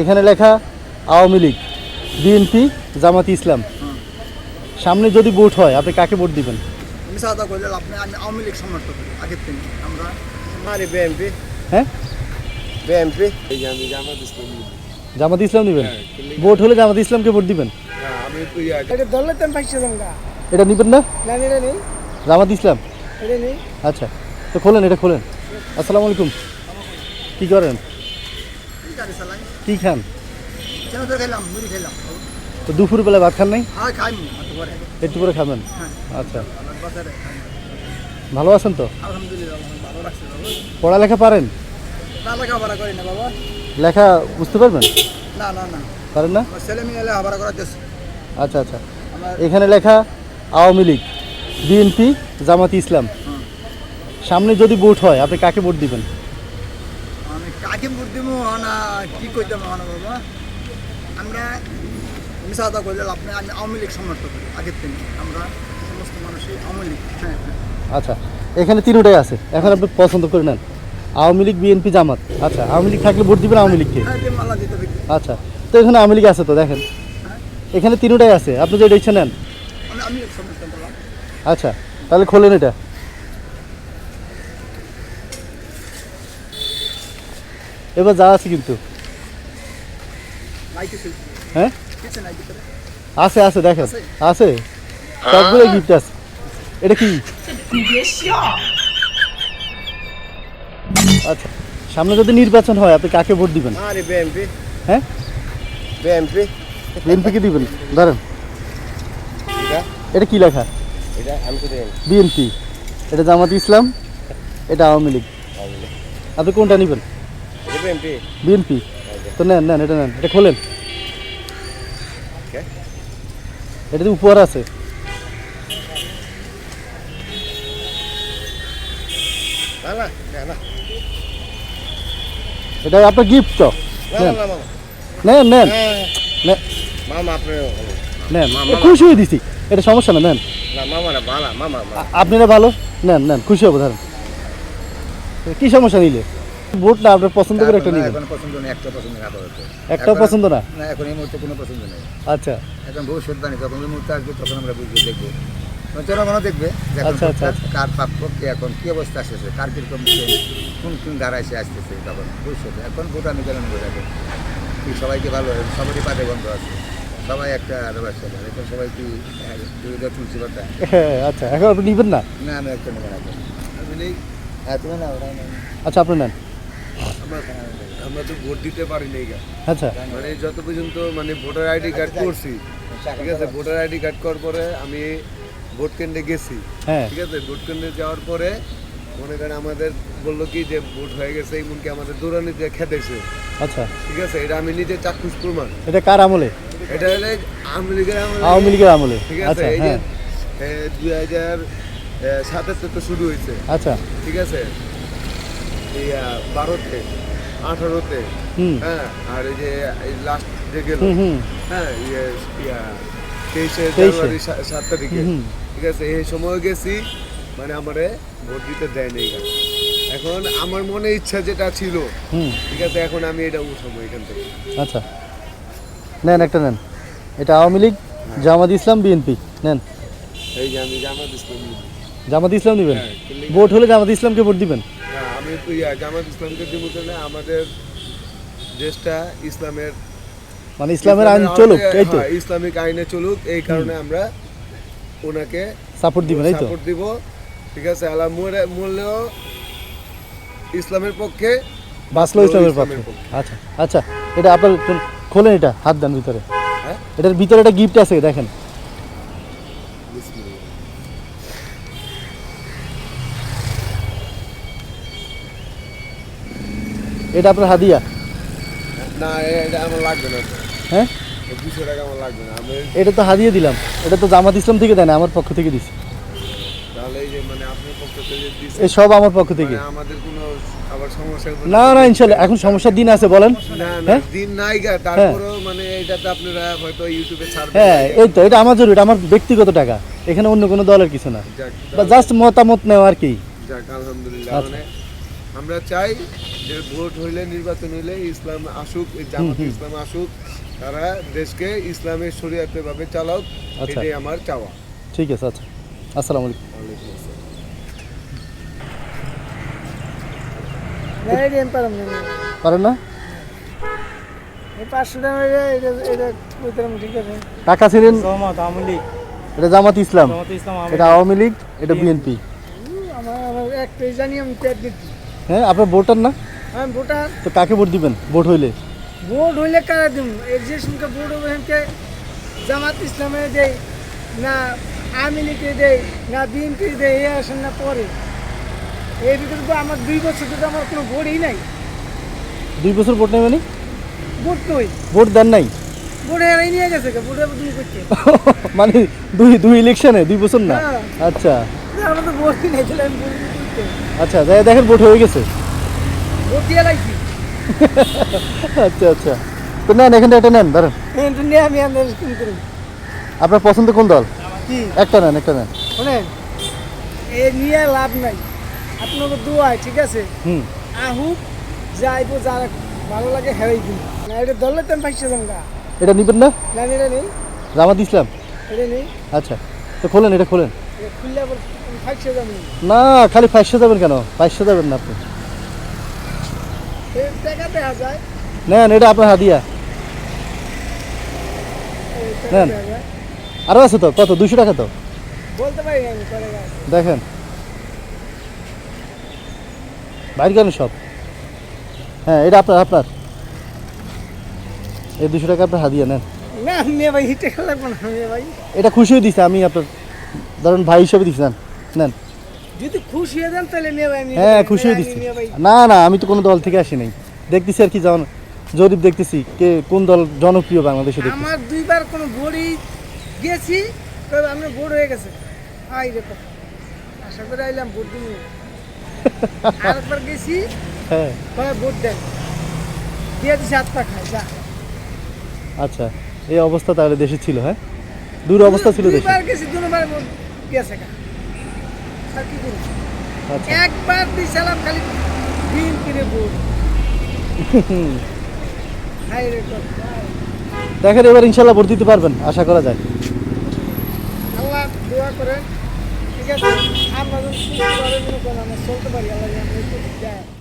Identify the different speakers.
Speaker 1: এখানে লেখা আওয়ামী লীগ বিএনপি জামাত ইসলাম। সামনে যদি ভোট হয় আপনি কাকে ভোট দিবেন?
Speaker 2: আমি সাদা করলে আপনি আমি আওয়ামী লীগ সমর্থক আগের থেকে। আমরা
Speaker 3: বিএনপি।
Speaker 1: হ্যাঁ?
Speaker 3: বিএনপি। জামাত ইসলাম
Speaker 1: জামাত ইসলাম দিবেন
Speaker 3: হ্যাঁ,
Speaker 1: ভোট হলে জামাত ইসলামকে ভোট দিবেন?
Speaker 3: আমি তো ইয়া
Speaker 4: এটা
Speaker 1: নিবেন না? জামাত ইসলাম? আচ্ছা তো খোলেন এটা খোলেন। আসসালামু আলাইকুম। কি করেন?
Speaker 2: গাড়ি চালাই
Speaker 1: কি খান?
Speaker 2: কেন তো খেলাম মুড়ি খেলাম
Speaker 1: তো দুপুরবেলা ভাত খান নাই?
Speaker 2: হ্যাঁ খাই একটু পরে
Speaker 1: খাবেন?
Speaker 2: হ্যাঁ।
Speaker 1: আচ্ছা। ভালো আছেন তো? পড়ালেখা পারেন? লেখা বুঝতে পারবেন?
Speaker 2: না না না।
Speaker 1: পারেন না? আচ্ছা আচ্ছা। এখানে লেখা আওয়ামী লীগ বিএনপি জামাত ইসলাম। সামনে যদি ভোট হয় আপনি কাকে ভোট দিবেন?
Speaker 2: আমি কাকে দিব না কি করতাম না বাবা? আমরা আমি সাদা করলে আপনি আমি আওয়ামী লীগ সমর্থক করি আগের থেকে। আমরা সমস্ত মানুষই আওয়ামী লীগ হ্যাঁ। হ্যাঁ
Speaker 1: আচ্ছা এখানে তিনটাই আছে। এখন আপনি পছন্দ করে নেন। আওয়ামী লীগ বিএনপি জামাত। আচ্ছা আওয়ামী লীগ থাকলে ভোট দিবেন আওয়ামী লীগকে?
Speaker 2: হ্যাঁ
Speaker 1: আচ্ছা তো এখানে আওয়ামী লীগ আছে তো দেখেন। এখানে তিনটাই আছে। আপনি যেটা ইচ্ছা নেন। আচ্ছা তাহলে খোলেন এটা। এবার যা আছে কিন্তু। হ্যাঁ? আছে আছে দেখেন।
Speaker 2: আছে?
Speaker 1: আছে সবগুলো গিফট আছে। এটা কি? আচ্ছা সামনে যদি নির্বাচন হয় আপনি কাকে ভোট দিবেন? হ্যাঁ?
Speaker 3: বিএনপি
Speaker 1: বিএনপি কে দিবেন? ধরেন
Speaker 3: এটা?
Speaker 1: এটা কি লেখা?
Speaker 3: এটা আমি তো
Speaker 1: বিএনপি এটা জামাত ইসলাম এটা আওয়ামী লীগ। আপনি কোনটা নেবেন?
Speaker 3: বিএনপি
Speaker 1: তো নেন নেন এটা নেন এটা খোলেন। উপহার আছে। এটা আপনার গিফট তো। নেন। নেন নেন।
Speaker 3: হ্যাঁ
Speaker 1: নেন খুশি হয়ে দিছি। এটা সমস্যা না নেন। আপনারা ভালো? নেন নেন খুশি হব ধরেন। কি সমস্যা নিলে? ভোট না আপনার পছন্দ করে একটা নিবেন?
Speaker 2: এখন পছন্দ নেই একটা পছন্দ আপাতত
Speaker 1: একটাও পছন্দ না?
Speaker 2: না এখন এই মুহূর্তে কোনো পছন্দ নেই।
Speaker 1: আচ্ছা।
Speaker 2: এখন ভবিষ্যৎ বাণী যখন ওই মুহূর্তে আসবে তখন আমরা বুঝব দেখব। জনগণও দেখবে
Speaker 1: আচ্ছা, আচ্ছা,
Speaker 2: কার প্রাপ্য কে এখন কি অবস্থা আসতেছে কার কীরকম কোন কোন ধারায় সে আসতেছে তখন ভবিষ্যতে এখন ভোট আমি কেন দেখো কি সবাইকে ভালো সবারই পাতে বন্ধ আছে। সবাই একটা ব্যবসা করে এখন সবাই কি দুই হাজার তুলছি কথা
Speaker 1: হ্যাঁ আচ্ছা এখন আপনি নিবেন না?
Speaker 2: না আমি একটা নেব না এখন। আমি নেই? হ্যাঁ না না
Speaker 1: আচ্ছা আপনি নেন।
Speaker 5: আমরা আমরা তো ভোট দিতে পারি নাই
Speaker 1: আচ্ছা।
Speaker 5: মানে যত পর্যন্ত মানে ভোটার আইডি কার্ড করছি ঠিক আছে? ভোটার আইডি কার্ড করার পরে আমি ভোট কেন্দ্রে গেছি।
Speaker 1: হ্যাঁ।
Speaker 5: ঠিক আছে? ভোট কেন্দ্রে যাওয়ার পরে মনে করেন আমাদের বলল কি যে ভোট হয়ে গেছে এমনকি আমাদের দৌড়ানি দিয়ে খেতেছে
Speaker 1: আচ্ছা।
Speaker 5: ঠিক আছে? এটা আমি নিজে চাক্ষুষ প্রমাণ।
Speaker 1: এটা কার আমলে?
Speaker 5: এটা হলে আওয়ামী লীগের আমলে-
Speaker 1: আওয়ামী লীগের আমলে।
Speaker 5: ঠিক আছে?
Speaker 1: আচ্ছা
Speaker 5: এই যে
Speaker 1: হ্যাঁ।
Speaker 5: দুই হাজার সাতাত্তর তো শুরু হয়েছে।
Speaker 1: আচ্ছা।
Speaker 5: ঠিক আছে? এই বারোতে আঠারোতে হ্যাঁ আর এই যে লাস্ট যে গেল হ্যাঁ ইয়ে তেইশে। জানুয়ারি সাত তারিখে। ঠিক আছে এই সময় গেছি মানে আমারে ভোট দিতে দেয় নেই এখন। আমার মনে ইচ্ছা যেটা ছিল ঠিক আছে এখন আমি এটা উঠাবো এখান থেকে।
Speaker 1: আচ্ছা। নেন একটা নেন। এটা আওয়ামী লীগ জামাত ইসলাম বিএনপি। নেন।
Speaker 5: এই যে আমি জামাত ইসলাম
Speaker 1: জামাত ইসলাম দিবেন
Speaker 5: হ্যাঁ,
Speaker 1: ভোট হলে জামাত ইসলামকে ভোট দিবেন?
Speaker 5: আমি তো জামাত ইসলামকে দিব কেন আমাদের দেশটা ইসলামের
Speaker 1: মানে ইসলামের আইন চলুক এই তো।
Speaker 5: হ্যাঁ, ইসলামিক আইনে চলুক এই কারণে আমরা ওনাকে
Speaker 1: সাপোর্ট দিবেন এই তো।
Speaker 5: সাপোর্ট দিব। ঠিক আছে মরে মরলেও ইসলামের পক্ষে
Speaker 1: বাঁচলো ইসলামের পক্ষে। আচ্ছা আচ্ছা এটা আপনার খোলেন এটা হাত দেন ভিতরে।
Speaker 5: হ্যাঁ?
Speaker 1: এটার ভিতরে একটা গিফট আছে দেখেন। এটা আপনার হাদিয়া?
Speaker 5: না এটা আমার লাগবে না।
Speaker 1: হ্যাঁ?
Speaker 5: দুশো টাকা আমার লাগবে না। আমি
Speaker 1: এটা তো হাদিয়ে দিলাম। এটা তো জামাত ইসলাম থেকে দেয় না আমার পক্ষ থেকে দিছি।
Speaker 5: এই মানে
Speaker 1: সব আমার পক্ষ থেকে।
Speaker 5: মানে
Speaker 1: না? না ইনশাল্লাহ। এখন সমস্যার দিন আছে বলেন। হ্যাঁ?
Speaker 5: তারপরেও মানে
Speaker 1: হ্যাঁ এই তো এটা আমার জরুরি এটা আমার ব্যক্তিগত টাকা। এখানে অন্য কোনো দলের কিছু না। বা জাস্ট মতামত নেওয়া আর কি।
Speaker 5: আলহামদুলিল্লাহ।
Speaker 1: আচ্ছা।
Speaker 5: আমরা চাই যে ভোট হইলে নির্বাচন হইলে ইসলাম আসুক এই জামাত ইসলাম আসুক তারা দেশকে ইসলামের শরীয়তের ভাবে চালাক
Speaker 1: আচ্ছা।
Speaker 5: এটাই আমার চাওয়া।
Speaker 1: ঠিক আছে আচ্ছা। আসসালামু আলাইকুম। পারেন না?
Speaker 4: টাকা এটা এটা এটা কইতাম ঠিক আছে।
Speaker 1: টাকা ছিলেন? এটা জামাত ইসলাম?
Speaker 6: জামাত ইসলাম আওয়ামী
Speaker 1: এটা আওয়ামী লীগ? এটা বিএনপি?
Speaker 4: আমার একটাই জানি আমি দিচ্ছি।
Speaker 1: হ্যাঁ আপনার ভোটার না?
Speaker 4: আমি ভোটার।
Speaker 1: তো কাকে ভোট দিবেন? ভোট হইলে?
Speaker 4: ভোট হইলে কারা দিম? এই যে শুনকে ভোট হবে হেনকে জামাত ইসলামে দেয় না আওয়ামী লীগে দেয় না বিএনপি দেয় এ আসেন না পরে। এই ভিতরে তো আমার দুই বছর থেকে আমার কোনো ভোটই নাই।
Speaker 1: দুই বছর ভোট নেই মানে?
Speaker 4: ভোট নই
Speaker 1: ভোট দেন নাই?
Speaker 4: ভোট নিয়ে গেছে তুমি করছে
Speaker 1: মানে দুই দুই ইলেকশনে দুই বছর না?
Speaker 4: হ্যাঁ।
Speaker 1: আচ্ছা।
Speaker 4: আমার তো ভোটই নাই
Speaker 1: আচ্ছা যাই দেখেন ভোট হয়ে গেছে। আচ্ছা আচ্ছা। তো নেন এখানে একটা নেন ধরেন আপনার পছন্দ কোন দল?
Speaker 4: কি?
Speaker 1: একটা নেন একটা নেন।
Speaker 4: এ নিয়ে লাভ নাই। আপনাকে দোয়ায় ঠিক আছে?
Speaker 1: হুম।
Speaker 4: আহুক যাইবো যারা ভালো লাগে হেরাই দিন। না এটা দলে তেম পাইছে জমগা
Speaker 1: এটা নিবেন না?
Speaker 4: না এটা নেই।
Speaker 1: জামাত ইসলাম?
Speaker 4: এটা নেই।
Speaker 1: আচ্ছা তো খোলেন এটা খোলেন।
Speaker 4: খুললে আবার
Speaker 1: না খালি ফাইসে যাবেন কেন? ফাইসে যাবেন না আপনি। নেন এটা আপনার হাদিয়া। নেন। আরও আছে তো? কত? দুশো টাকা তো? দেখেন। বাইর কেন সব। হ্যাঁ এটা আপনার আপনার। এই দুশো টাকা আপনার হাদিয়া নেন।
Speaker 4: না ভাই
Speaker 1: এটা খুশি হয়ে দিছে আমি আপনার ধরেন ভাই হিসেবে দিছি নেন।
Speaker 4: যদি খুশি হয়ে যান তাহলে
Speaker 1: হ্যাঁ খুশি হয়ে দিচ্ছি। না না আমি তো কোনো দল থেকে আসি নাই। দেখতেছি আর কি যেমন জরিপ দেখতেছি কে কোন দল জনপ্রিয় বাংলাদেশে দেখতেছি।
Speaker 4: আমার দুইবার কোনো ভোটই গেছি তবে আমি ভোট হয়ে গেছে। আই রে আশা করে আইলাম ভোট দিন আরেকবার গেছি
Speaker 1: হ্যাঁ।
Speaker 4: ভোট দেন। দিয়ে দিছে হাত পা খায় যা।
Speaker 1: আচ্ছা এই অবস্থা তাহলে দেশে ছিল হ্যাঁ? দূর অবস্থা ছিল দেশে।
Speaker 4: গেছি দুবার গেছে আর কি করি
Speaker 1: আচ্ছা।
Speaker 4: একবার দিছিলাম খালি দিন কিনে ভোট
Speaker 1: দেখেন এবার ইনশাল্লাহ ভোট দিতে পারবেন আশা করা যায়।
Speaker 4: আল্লাহ দোয়া করেন ঠিক আছে? আমরা চলতে পারি আল্লাহ